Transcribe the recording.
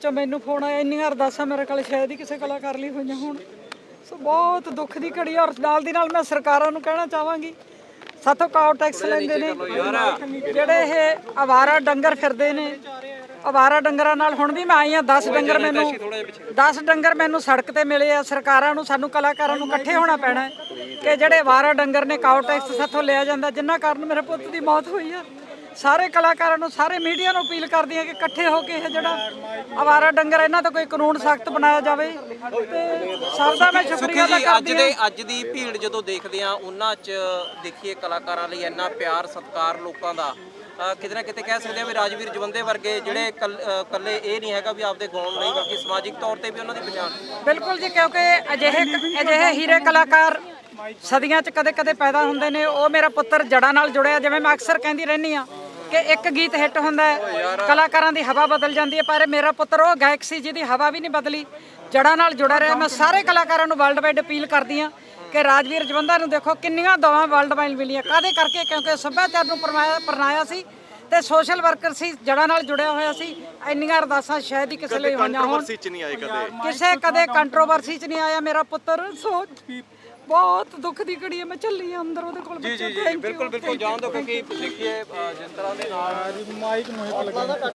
ਵਿੱਚੋਂ ਮੈਨੂੰ ਫੋਨ ਆਇਆ ਇੰਨੀਆਂ ਅਰਦਾਸਾਂ ਮੇਰੇ ਕੋਲ ਸ਼ਾਇਦ ਹੀ ਕਿਸੇ ਕਲਾਕਾਰ ਲਈ ਹੋਈਆਂ ਹੋਣ। ਸੋ ਬਹੁਤ ਦੁੱਖ ਦੀ ਘੜੀ ਔਰ ਨਾਲ ਦੀ ਨਾਲ ਮੈਂ ਸਰਕਾਰਾਂ ਨੂੰ ਕਹਿਣਾ ਚਾਹਾਂਗੀ ਸਾਥੋਂ ਕਾਉ ਟੈਕਸ ਲੈਂਦੇ ਨੇ। ਜਿਹੜੇ ਇਹ ਆਵਾਰਾ ਡੰਗਰ ਫਿਰਦੇ ਨੇ ਆਵਾਰਾ ਡੰਗਰਾਂ ਨਾਲ ਹੁਣ ਵੀ ਮੈਂ ਆਈ ਆ 10 ਡੰਗਰ ਮੈਨੂੰ 10 ਡੰਗਰ ਮੈਨੂੰ ਸੜਕ ਤੇ ਮਿਲੇ ਆ ਸਰਕਾਰਾਂ ਨੂੰ ਸਾਨੂੰ ਕਲਾਕਾਰਾਂ ਨੂੰ ਇਕੱਠੇ ਹੋਣਾ ਪੈਣਾ ਕਿ ਜਿਹੜੇ ਆਵਾਰਾ ਡੰਗਰ ਨੇ ਕਾਉ ਟੈਕਸ ਸਾਥੋਂ ਲਿਆ ਜਾਂਦਾ ਜਿੰਨਾ ਕਾਰਨ ਮੇਰੇ ਪੁੱਤ ਦੀ ਮੌਤ ਹੋਈ ਆ। ਸਾਰੇ ਕਲਾਕਾਰਾਂ ਨੂੰ ਸਾਰੇ ਮੀਡੀਆ ਨੂੰ ਅਪੀਲ ਕਰਦੀ ਆ ਕਿ ਇਕੱਠੇ ਹੋ ਕੇ ਇਹ ਜਿਹੜਾ ਆਵਾਰਾ ਡੰਗਰ ਇਹਨਾਂ ਤੇ ਕੋਈ ਕਾਨੂੰਨ ਸਖਤ ਬਣਾਇਆ ਜਾਵੇ। ਤੇ ਸਭ ਦਾ ਮੈਂ ਸ਼ੁਕਰੀਆ ਅਦਾ ਅੱਜ ਦੇ ਹਾਂ ਅੱਜ ਦੀ ਭੀੜ ਜਦੋਂ ਦੇਖਦੇ ਆ ਉਹਨਾਂ 'ਚ ਦੇਖੀਏ ਕਲਾਕਾਰਾਂ ਲਈ ਇੰਨਾ ਪਿਆਰ ਸਤਿਕਾਰ ਲੋਕਾਂ ਦਾ। ਕਿਤੇ ਨਾ ਕਿਤੇ ਕਹਿ ਸਕਦੇ ਆ ਵੀ ਰਾਜਵੀਰ ਜਵੰਦੇ ਵਰਗੇ ਜਿਹੜੇ ਇਕੱਲੇ ਇਹ ਨਹੀਂ ਹੈਗਾ ਵੀ ਆਪਦੇ ਗਾਉਣ ਲਈ ਬਲਕਿ ਸਮਾਜਿਕ ਤੌਰ ਤੇ ਵੀ ਉਹਨਾਂ ਦੀ ਪਛਾਣ। ਬਿਲਕੁਲ ਜੀ ਕਿਉਂਕਿ ਅਜਿਹੇ ਅਜਿਹੇ ਹੀਰੇ ਕਲਾਕਾਰ ਸਦੀਆਂ 'ਚ ਕਦੇ-ਕਦੇ ਪੈਦਾ ਹੁੰਦੇ ਨੇ। ਉਹ ਮੇਰਾ ਪੁੱਤਰ ਜੜਾਂ ਨਾਲ ਜੁੜਿਆ ਜਿਵੇਂ ਮੈਂ ਅਕਸਰ ਕਹਿੰਦੀ ਰਹਿੰਦੀ ਆ ਕਿ ਇੱਕ ਗੀਤ ਹਿੱਟ ਹੁੰਦਾ ਹੈ। ਕਲਾਕਾਰਾਂ ਦੀ ਹਵਾ ਬਦਲ ਜਾਂਦੀ ਹੈ, ਪਰ ਮੇਰਾ ਪੁੱਤਰ ਉਹ ਗਾਇਕ ਸੀ ਜਿਹਦੀ ਹਵਾ ਵੀ ਨਹੀਂ ਬਦਲੀ। ਜੜਾਂ ਨਾਲ ਜੁੜਾ ਰਿਹਾ। ਮੈਂ ਸਾਰੇ ਕਲਾਕਾਰਾਂ ਨੂੰ ਵਰਲਡ ਵਾਈਡ ਅਪੀਲ ਕਰਦੀ ਹਾਂ ਕਿ ਰਾਜਵੀਰ ਜਵੰਦਾ ਨੂੰ ਦੇਖੋ, ਕਿੰਨੀਆਂ ਦਵਾਂ ਵਰਲਡ ਵਾਈਡ ਮਿਲੀਆਂ। ਕਾਦੇ ਕਰਕੇ? ਕਿਉਂਕਿ ਸੱਭਿਆਚਾਰ ਨੂੰ ਪਰਮਾਇਆ ਪਰਨਾਇਆ ਸੀ। ਤੇ ਸੋਸ਼ਲ ਵਰਕਰ ਸੀ ਜੜਾਂ ਨਾਲ ਜੁੜਿਆ ਹੋਇਆ ਸੀ। ਇੰਨੀਆਂ ਅਰਦਾਸਾਂ ਸ਼ਾਇਦ ਹੀ ਕਿਸੇ ਲਈ ਹੋਈਆਂ ਹੋਣ। ਕੰਟਰੋਵਰਸੀ ਚ ਨਹੀਂ ਆਏ ਕਦੇ? ਕਿਸੇ ਕਦੇ ਕੰਟਰੋਵਰਸੀ ਚ ਨਹੀਂ ਆਇਆ ਮੇਰਾ ਪੁੱਤਰ। ਸੋ ਬਹੁਤ ਦੁੱਖ ਦੀ ਘੜੀ ਹੈ ਮੈਂ ਚੱਲੀ ਆ ਅੰਦਰ ਉਹਦੇ ਕੋਲ। ਜੀ ਜੀ ਜੀ ਬਿਲਕੁਲ ਬਿਲਕੁਲ। ਜਾਣ ਦੋ ਕਿਉਂਕਿ ਦੇਖੀਏ ਜਿਸ ਤਰ੍ਹਾਂ ਦੇ ਨਾਲ